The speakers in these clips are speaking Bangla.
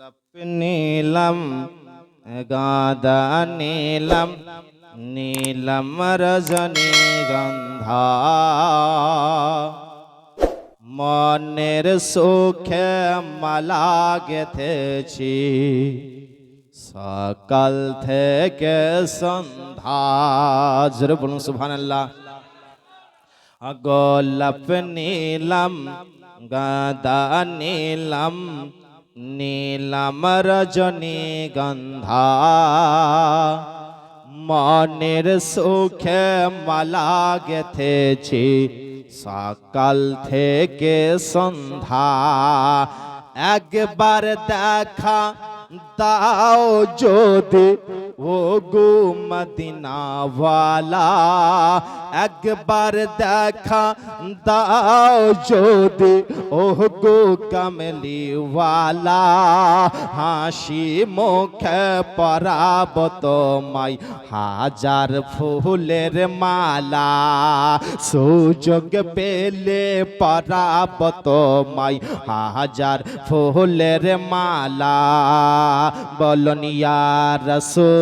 গোলাপ নীলম, গাঁদা নীলম নীলম রজনী গন্ধা। মনের সুখে মালা গেথেছি, সকাল থেকে সন্ধ্যা। জোরে বলুন সুবহান আল্লাহ গোলাপ নীলম, গাঁদা নীলম নীলম রজনী গন্ধা মনের সুখে মালা গেথেছি সকাল থেকে সন্ধ্যা একবার দেখা দাও যদি ও গো মদিনাওয়ালা, একবার দেখা দাও যদি। ও গো কমলিওয়ালা, হাসি মুখে পরাব তোমায় হাজার ফুলের মালা। সুযোগ পেলে পরাব তোমায় হাজার ফুলের মালা। বলন, ইয়া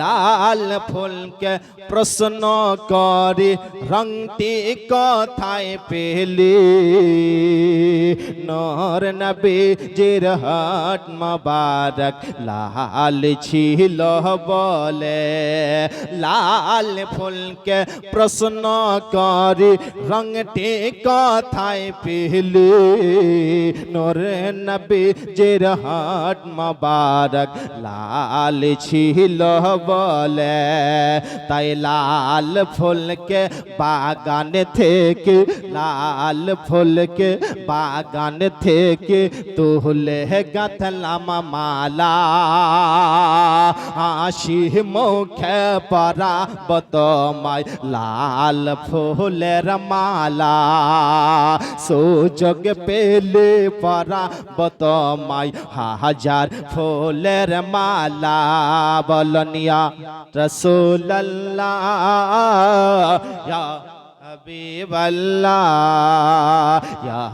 লাল ফুলকে প্রশ্ন করি, রংটি কোথায় পেলি? নর নবী জির হাট মোবারক লাল ছিল বলে। লাল ফুলকে প্রশ্ন করি, রংটি কোথায় পেলি? নর নবী জির হাট মোবারক লাল ছিল বলে তাই লাল ফুলকে বাগান থেকে লাল ফুলকে বাগান থেকে তুলে গাথলাম মালা। হাসি মুখে পরা বতমায় লাল ফুলের মালা। সুযোগ পেলে পরা বতমায় হাজার ফুলের মালা। বলনিয়া রসুল্লাহ ইয়া হাবিবাল্লাহ ইয়া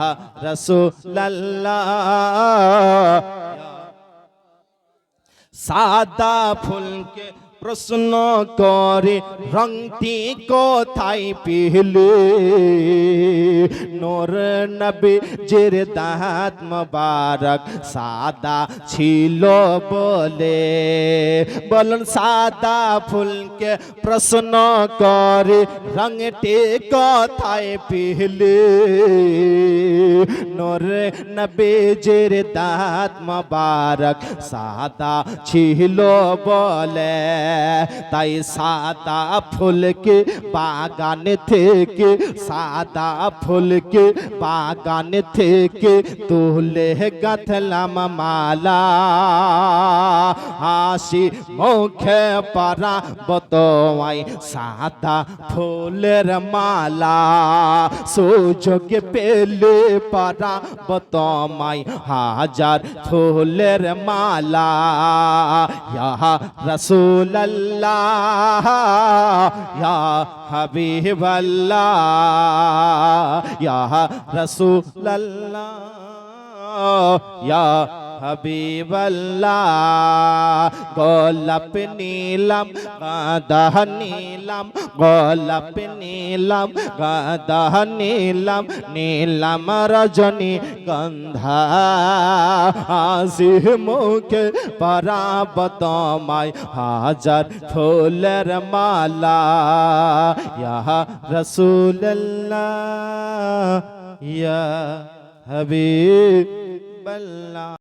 রসুল্লাহ সাদা ফুলকে প্রশ্ন করে, রংটি কোথায় পিহলে নোর নবী জের দাঁত মোবারক সাদা ছিল বলে। বলুন, সাদা ফুলকে প্রশ্ন করে, রংটি কোথায় পিহলে নোর নবী জের দাঁত মোবারক সাদা ছিল বলে। তাই সাদা ফুলকে বাগান থেকে সাদা ফুলকে বাগান থেকে তুলে গাথলাম মালা। হাসি মুখে পারা বতোয়াই সাদা ফুলের মালা সুযোগ পেলে পারা বতমাই হাজার ফুলের মালা ইয়া রসুল্লাহ ইয়া হাবিবাল্লাহ ইয়া রসুল্লাহ ইয়া হাবিবাল্লাহ, গোলাপ নীলম, গাদা নীলম, গোলাপ নীলম, গাদা নীলম নীলম রজনী গন্ধা হাসি মুখে পরাবতমায় হাজার ফুলের মালা, ইয়া রসুল্লাহ ইয়া হাবিবাল্লাহ।